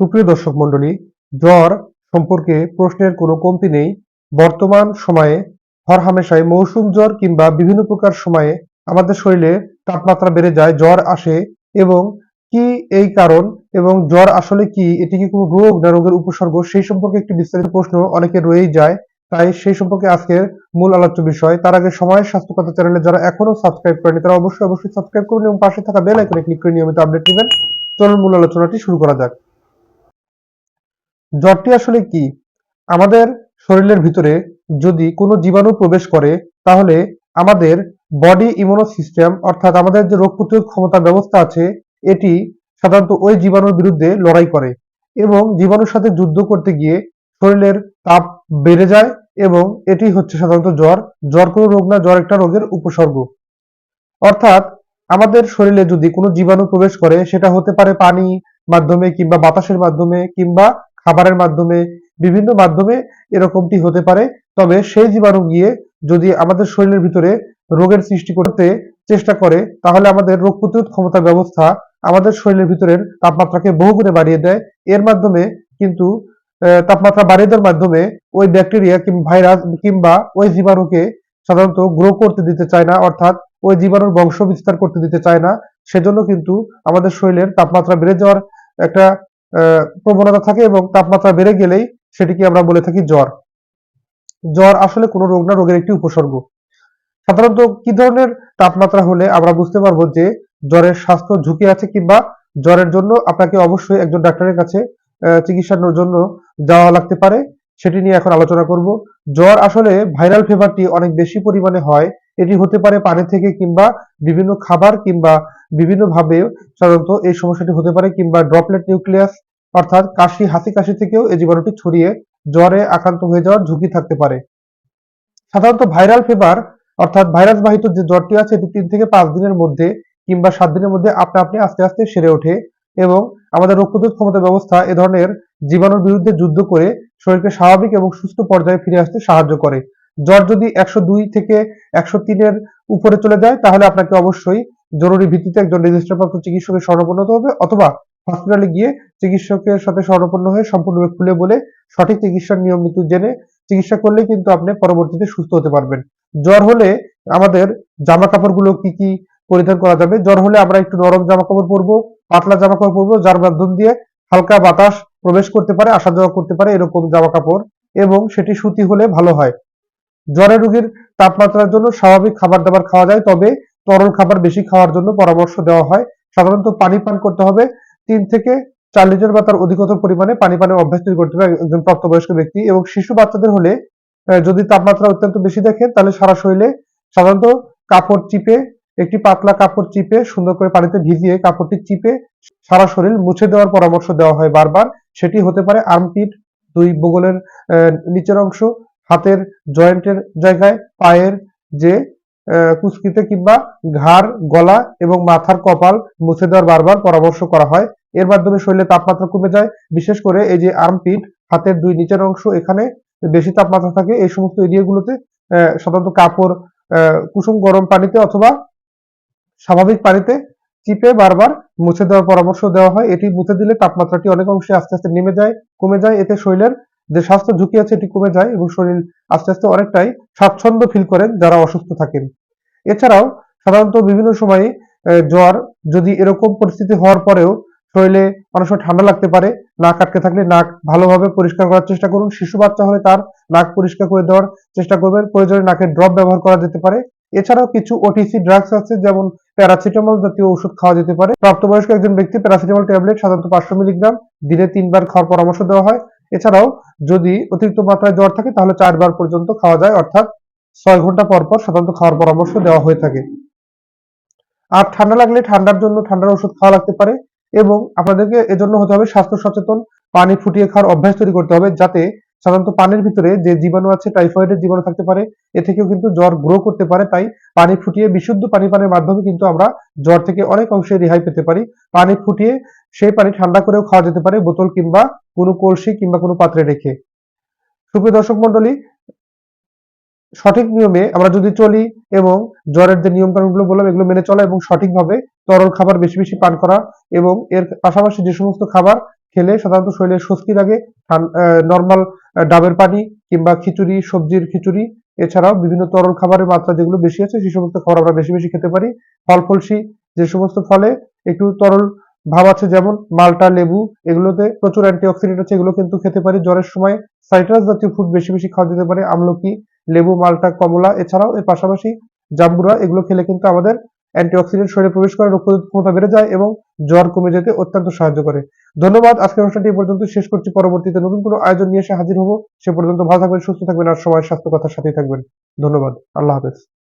সুপ্রিয় দর্শক মণ্ডলী, জ্বর সম্পর্কে প্রশ্নের কোনো কমতি নেই। বর্তমান সময়ে হরহামেশাই মৌসুম জ্বর কিংবা বিভিন্ন প্রকার সময়ে আমাদের শরীরে তাপমাত্রা বেড়ে যায়, জ্বর আসে এবং কি এই কারণ এবং জ্বর আসলে কি, এটি কি কোনো রোগ না রোগের উপসর্গ, সেই সম্পর্কে একটি বিস্তারিত প্রশ্ন অনেকে রয়েই যায়। তাই সেই সম্পর্কে আজকের মূল আলোচ্য বিষয়, তার আগে সময়ের স্বাস্থ্য কথা চ্যানেলে যারা এখনও সাবস্ক্রাইব করেনি তারা অবশ্যই অবশ্যই সাবস্ক্রাইব করুন এবং পাশে থাকা বেল আইকনে ক্লিক করে নিয়মিত আপডেট নেবেন। চলুন মূল আলোচনাটি শুরু করা যাক। জ্বরটি আসলে কি? আমাদের শরীরের ভিতরে যদি কোনো জীবাণু প্রবেশ করে, তাহলে আমাদের বডি ইমিউনো সিস্টেম অর্থাৎ আমাদের যে রোগ প্রতিরোধ ক্ষমতা ব্যবস্থা আছে, এটি সাধারণত ওই জীবাণুর বিরুদ্ধে লড়াই করে এবং জীবাণুর সাথে যুদ্ধ করতে গিয়ে শরীরের তাপ বেড়ে যায় এবং এটি হচ্ছে সাধারণত জ্বর। জ্বর কোনো রোগ না, জ্বর একটা রোগের উপসর্গ। অর্থাৎ আমাদের শরীরে যদি কোনো জীবাণু প্রবেশ করে, সেটা হতে পারে পানি মাধ্যমে কিংবা বাতাসের মাধ্যমে কিংবা খাবারের মাধ্যমে, বিভিন্ন মাধ্যমে এরকমটি হতে পারে। তবে সেই জীবাণু গিয়ে যদি আমাদের শরীরের ভিতরে রোগের সৃষ্টি করতে চেষ্টা করে, তাহলে আমাদের রোগ প্রতিরোধ ক্ষমতা ব্যবস্থা আমাদের শরীরের ভিতরের তাপমাত্রাকে বহুগুণে বাড়িয়ে দেয়। এর মাধ্যমে কিন্তু তাপমাত্রা বাড়িয়ে দেওয়ার মাধ্যমে ওই ব্যাকটেরিয়া কিংবা ভাইরাস কিংবা ওই জীবাণুকে সাধারণত গ্রো করতে দিতে চায় না, অর্থাৎ ওই জীবাণুর বংশ বিস্তার করতে দিতে চায় না। সেজন্য কিন্তু আমাদের শরীরের তাপমাত্রা বেড়ে যাওয়ার একটা প্রবণতা থাকে এবং তাপমাত্রা বেড়ে গেলেই সেটিকে আমরা বলে থাকি জ্বর। জ্বর আসলে কোনো রোগ না, রোগের একটি উপসর্গ। সাধারণত কি ধরনের তাপমাত্রা হলে আমরা বুঝতে পারব যে জ্বরের স্বাস্থ্য ঝুঁকি আছে কিংবা জ্বরের জন্য আপনাকে অবশ্যই একজন ডাক্তারের কাছে চিকিৎসার জন্য যাওয়া লাগতে পারে, সেটি নিয়ে এখন আলোচনা করব। জ্বর আসলে ভাইরাল ফিভারটি অনেক বেশি পরিমাণে হয় এটি হতে পারে পানি থেকে কিংবা বিভিন্ন খাবার কিংবা বিভিন্ন ভাবে সাধারণত এই সমস্যাটি হতে পারে কিংবা ড্রপলেট নিউক্লিয়াস অর্থাৎ কাশি, হাসি কাশি থেকেও এই জীবাণুটি ছড়িয়ে জ্বরে আক্রান্ত হয়ে যাওয়ার ঝুঁকি থাকতে পারে। সাধারণত ভাইরাল ফিভার অর্থাৎ ভাইরাস বাহিত যে জ্বরটি আছে, এটি তিন থেকে পাঁচ দিনের মধ্যে কিংবা সাত দিনের মধ্যে আপনা আপনি আস্তে আস্তে সেরে ওঠে এবং আমাদের রোগ প্রতিরোধ ক্ষমতা ব্যবস্থা এ ধরনের জীবাণুর বিরুদ্ধে যুদ্ধ করে শরীরকে স্বাভাবিক এবং সুস্থ পর্যায়ে ফিরে আসতে সাহায্য করে। জ্বর যদি একশো দুই থেকে একশো তিনের উপরে চলে যায়, তাহলে আপনাকে অবশ্যই জরুরি ভিত্তিতে একজন রেজিস্টারপ্রাপ্ত চিকিৎসকের শরণাপন্ন হতে হবে অথবা হসপিটালে গিয়ে চিকিৎসকের সাথে শরণাপন্ন হয়ে সম্পূর্ণভাবে খুলে বলে সঠিক চিকিৎসার নিয়ম নীতি জেনে চিকিৎসা করলে কিন্তু আপনি পরবর্তীতে সুস্থ হতে পারবেন। জ্বর হলে আমাদের জামা কাপড়গুলো কি কি পরিধান করা যাবে? জ্বর হলে আমরা একটু নরম জামা কাপড় পরবো, পাতলা জামা কাপড় পরবো, যার মাধ্যম দিয়ে হালকা বাতাস প্রবেশ করতে পারে, আসা যাওয়া করতে পারে এরকম জামা কাপড় এবং সেটি সুতি হলে ভালো হয়। জ্বরের রোগীর তাপমাত্রার জন্য স্বাভাবিক খাবার দাবার খাওয়া যায়, তবে তরল খাবার বেশি খাওয়ার জন্য পরামর্শ দেওয়া হয়। সাধারণত পানি পান করতে হবে। তিন থেকে চার লিটার বা তার অধিকতর পরিমাণে পানি পানের অভ্যাস তৈরি করতে হবে একজন প্রাপ্তবয়স্ক ব্যক্তি এবং শিশু বাচ্চাদের হলে যদি তাপমাত্রা অত্যন্ত বেশি দেখেন, তাহলে সারা শরীরে সাধারণত কাপড় চিপে, একটি পাতলা কাপড় চিপে, সুন্দর করে পানিতে ভিজিয়ে কাপড়টি চিপে সারা শরীর মুছে দেওয়ার পরামর্শ দেওয়া হয় বারবার। সেটি হতে পারে আর্মপিট, দুই বগলের নিচের অংশ হাতের জয়েন্টের জায়গায় পায়ের যে আহ, কুচকিতে কিংবা ঘাড় গলা এবং মাথার কপাল মুছে দেওয়ার বারবার পরামর্শ করা হয়। এর মাধ্যমে শরীরে তাপমাত্রা কমে যায়। বিশেষ করে এই যে আর্মপিট হাতের দুই নিচের অংশ এখানে বেশি তাপমাত্রা থাকে। এই সমস্ত এরিয়াগুলোতে সাধারণত কাপড় কুসুম গরম পানিতে অথবা স্বাভাবিক পানিতে চিপে বারবার মুছে দেওয়ার পরামর্শ দেওয়া হয়। এটি মুছে দিলে তাপমাত্রাটি অনেক অংশে আস্তে আস্তে নেমে যায় কমে যায়। এতে শরীরের যে স্বাস্থ্য ঝুঁকি আছে এটি কমে যায় এবং শরীর আস্তে আস্তে অনেকটাই স্বাচ্ছন্দ্য ফিল করেন যারা অসুস্থ থাকেন। এছাড়াও সাধারণত বিভিন্ন সময়ে জ্বর যদি এরকম পরিস্থিতি হওয়ার পরেও শরীরে অনেক সময় ঠান্ডা লাগতে পারে, নাক আটকে থাকলে নাক ভালোভাবে পরিষ্কার করার চেষ্টা করুন। শিশু বাচ্চা হলে তার নাক পরিষ্কার করে দেওয়ার চেষ্টা করবেন। প্রয়োজনে নাকের ড্রপ ব্যবহার করা যেতে পারে। এছাড়াও কিছু ওটিসি ড্রাগস আছে, যেমন প্যারাসিটামল জাতীয় ওষুধ খাওয়া যেতে পারে। প্রাপ্তবয়স্ক একজন ব্যক্তি প্যারাসিটামল ট্যাবলেট সাধারণত পাঁচশো মিলিগ্রাম দিনে তিনবার খাওয়ার পরামর্শ দেওয়া হয়। এছাড়াও যদি অতিরিক্ত মাত্রায় জ্বর থাকে, তাহলে চারবার পর্যন্ত খাওয়া যায়, অর্থাৎ ছয় ঘণ্টা পর পর সাধারণত খাওয়ার পরামর্শ দেওয়া হয়ে থাকে। আর ঠান্ডা লাগলে ঠান্ডার জন্য ঠান্ডার ওষুধ খাওয়া লাগতে পারে এবং আপনাদেরকে এজন্য হতে হবে স্বাস্থ্য সচেতন, পানি ফুটিয়ে খাওয়ার অভ্যাস তৈরি করতে হবে যাতে সাধারণত পানির ভিতরে যে জীবাণু আছে টাইফয়েডের জীবাণু থাকতে পারে। এ থেকেও কিন্তু জ্বর গ্রো করতে পারে। তাই পানি ফুটিয়ে বিশুদ্ধ পানি পানের মাধ্যমে কিন্তু আমরা জ্বর থেকে অনেক অংশে রেহাই পেতে পারি। পানি ফুটিয়ে সেই পানি ঠান্ডা করেও খাওয়া যেতে পারে বোতল কিংবা কোনো কলসি কিংবা কোনো পাত্রে রেখে। সুপ্রিয় দর্শক মন্ডলী সঠিক নিয়মে আমরা যদি চলি এবং জ্বরের যে নিয়ম কানুনগুলো বললাম, এগুলো মেনে চলা এবং সঠিকভাবে তরল খাবার বেশি বেশি পান করা এবং এর পাশাপাশি যে সমস্ত খাবার খেলে সাধারণত শরীরে স্বস্তি লাগে। নর্মাল ডাবের পানি কিংবা খিচুড়ি, সবজির খিচুড়ি। এছাড়াও বিভিন্ন তরল খাবারের মাত্রা যেগুলো বেশি আছে সেই সমস্ত খাবার আমরা বেশি বেশি খেতে পারি। ফল ফলসি যে সমস্ত ফলে একটু তরল ভাব আছে, যেমন মালটা, লেবু, এগুলোতে প্রচুর অ্যান্টিঅক্সিডেন্ট আছে, এগুলো কিন্তু খেতে পারি। জ্বরের সময় সাইট্রাস জাতীয় ফুড বেশি বেশি খাওয়া যেতে পারে। আমলকি, লেবু, মালটা, কমলা, এছাড়াও এর পাশাপাশি জাম্বুরা, এগুলো খেলে কিন্তু আমাদের অ্যান্টিঅক্সিডেন্ট শরীরে প্রবেশ করে রোগ প্রতিরোধ ক্ষমতা বেড়ে যায় এবং জ্বর কমে যেতে অত্যন্ত সাহায্য করে। ধন্যবাদ, আজকের অনুষ্ঠানটি পর্যন্ত শেষ করছি। পরবর্তীতে নতুন কোনো আয়োজন নিয়ে এসে হাজির হব। সে পর্যন্ত ভালো থাকবেন, সুস্থ থাকবেন আর সবাই স্বাস্থ্য কথার সাথেই থাকবেন। ধন্যবাদ, আল্লাহ হাফেজ।